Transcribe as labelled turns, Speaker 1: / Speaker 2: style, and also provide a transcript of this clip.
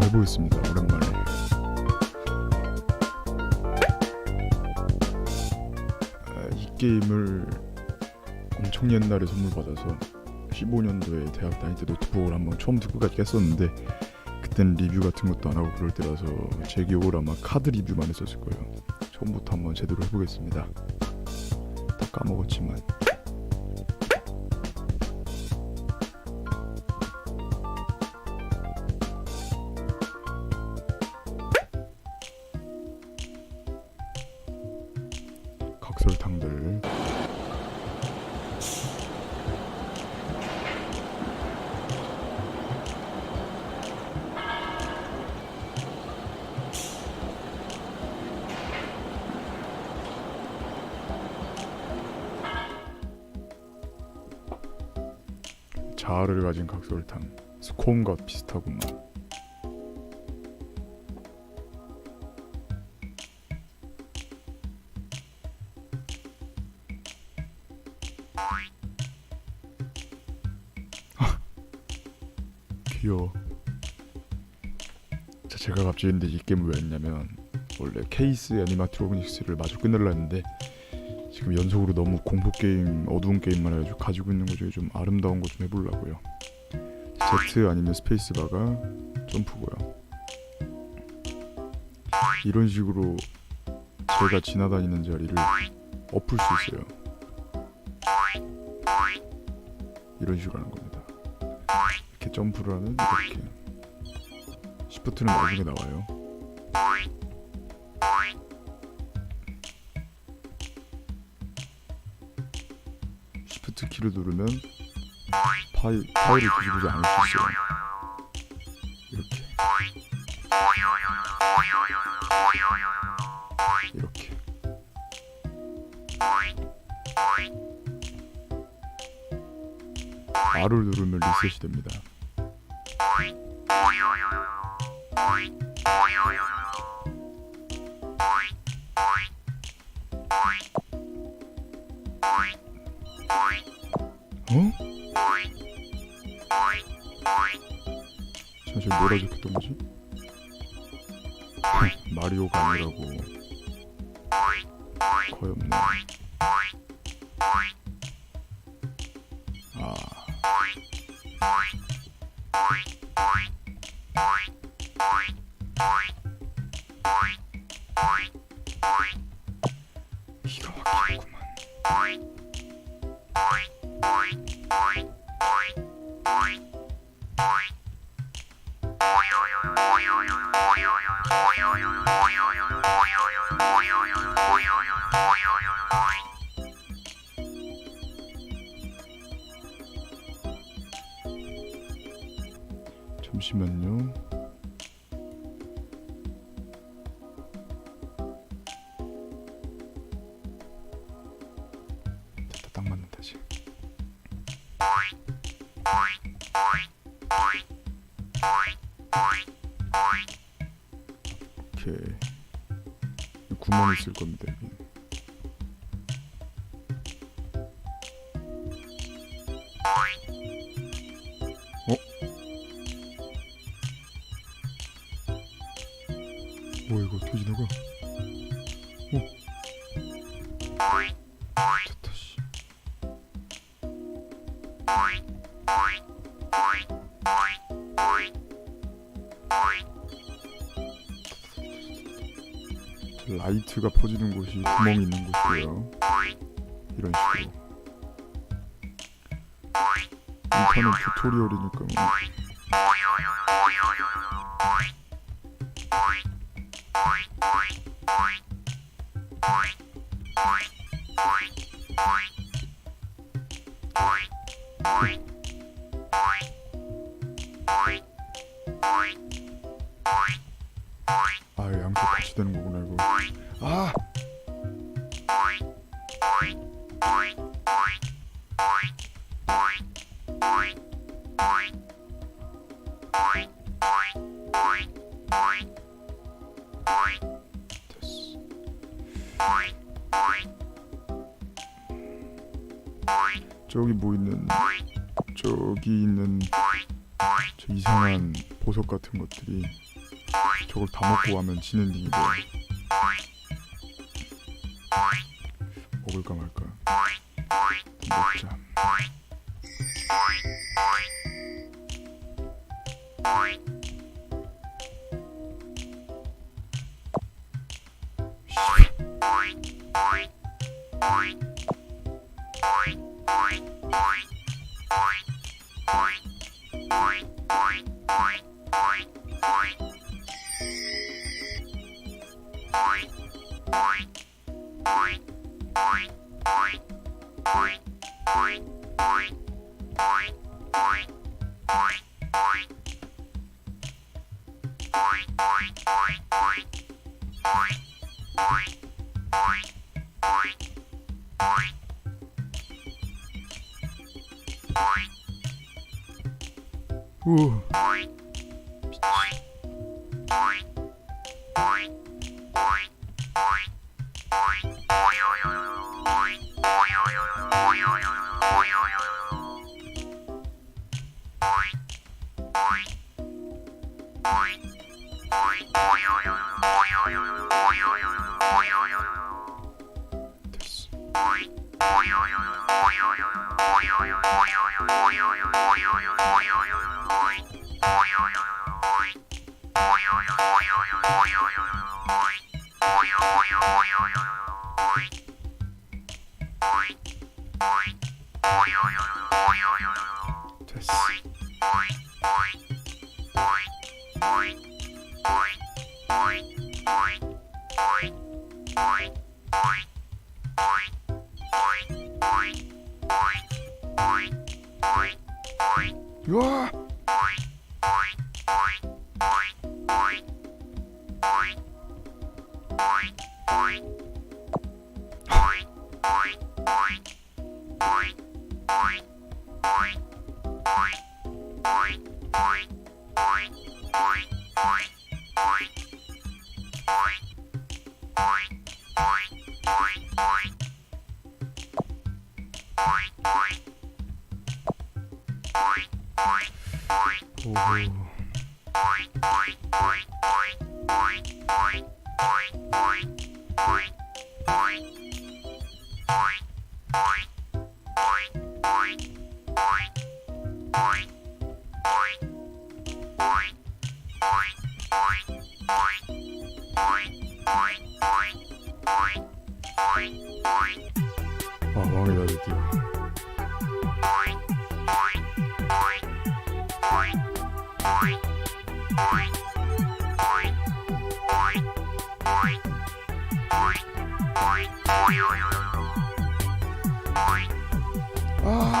Speaker 1: 한번 해보겠습니다. 오랜만에. 아, 이 게임을 엄청 옛날에 선물 받아서 15년도에 대학 다닐 때 노트북을 한번 처음부터 끝까지 깼었는데 그땐 리뷰 같은 것도 안 하고 그럴 때라서 제 기억으로 아마 카드 리뷰만 했었을 거예요. 처음부터 한번 제대로 해보겠습니다. 다 까먹었지만 각설탕들. 자아를 가진 각설탕. 스콘과 비슷하구만 귀여워. 자, 제가 갑자기 근데 이 게임을 왜 했냐면 원래 케이스 애니마트로닉스를 마저 끝내려 했는데 지금 연속으로 너무 공포 게임, 어두운 게임만 해가지고 가지고 있는 것 중에 좀 아름다운 거 좀 해보려고요. Z 아니면 스페이스바가 점프고요. 이런 식으로 제가 지나다니는 자리를 엎을 수 있어요. 이런 식으로 하는 겁니다. 이렇게 점프를 하면 이렇게 시프트는 나중에 나와요. 시프트 키를 누르면 파일, 파일을 뒤집지 않을 수 있어요. 이렇게. 이렇게 R을 누르면 리셋이 됩니다 어? 잠시 뭐라 적혔던 거지? 마리오가 아니라고 거의 없네 아 Boing. 잠시만요. 딱 맞는다 지금 오케이. 구멍이 있을 겁니다. 뭐야 이거 지나가? 어? 됐다 씨저 라이트가 퍼지는 곳이 구멍이 있는 곳이고요 이런 식으로 인터넷 튜토리얼이니까 뭐 아 양쪽 같이 되는 거구나 이거. 아 저기 뭐 있는 저기 있는 저 이상한 보석 같은 것들이 저걸 다 먹고 가면 지는 일인데 먹을까 말까. 먹자 Bye. うお Boing. Yeah. Bye. 와 오호 아 왕이다 드디어 Oh.